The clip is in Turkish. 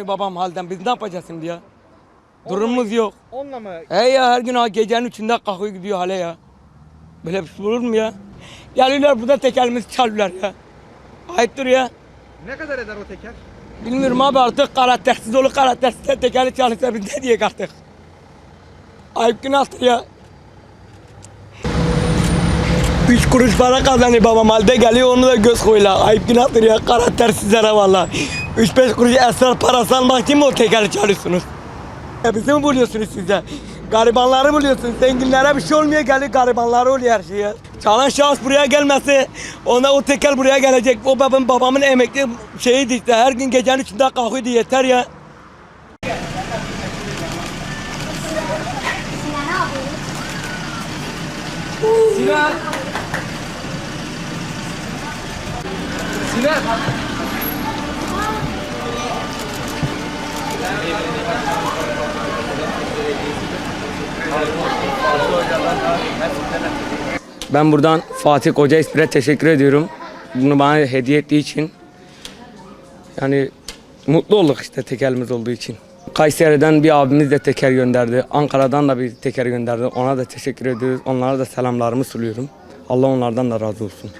babam halden biz ne yapacağız şimdi ya? Durumumuz yok. Onunla mı? He ya her gün ha gecenin üçünde kalkıyor gidiyor hale ya. Böyle bir şey olur mu ya? Geliyorlar burada tekerimizi çalıyorlar ya. Ayıptır ya. Ne kadar eder o teker? Bilmiyorum abi artık karaktersiz olur karaktersiz de tekeri çalışsa biz ne diyek artık. Ayıp günahtır ya. Üç kuruş para kazanıyor babam halde geliyor onu da göz koyuyorlar. Ayıp günahtır ya karaktersizlere valla. Üç beş kuruş esrar parası almak için mi o tekeri çalışıyorsunuz? Ya bizi mi buluyorsunuz siz de? Garibanları buluyorsunuz. Zenginlere bir şey olmuyor geliyor garibanlara oluyor her şey ya. Çalan şahıs buraya gelmesi, ona o tekel buraya gelecek. O babam babamın emekli şeyiydi işte. Her gün gecenin içinde kalkıyordu yeter ya. Sinan. Sinan. Ben buradan Fatih Koca İspir'e teşekkür ediyorum. Bunu bana hediye ettiği için. Yani mutlu olduk işte tekerimiz olduğu için. Kayseri'den bir abimiz de teker gönderdi. Ankara'dan da bir teker gönderdi. Ona da teşekkür ediyoruz. Onlara da selamlarımı sunuyorum. Allah onlardan da razı olsun.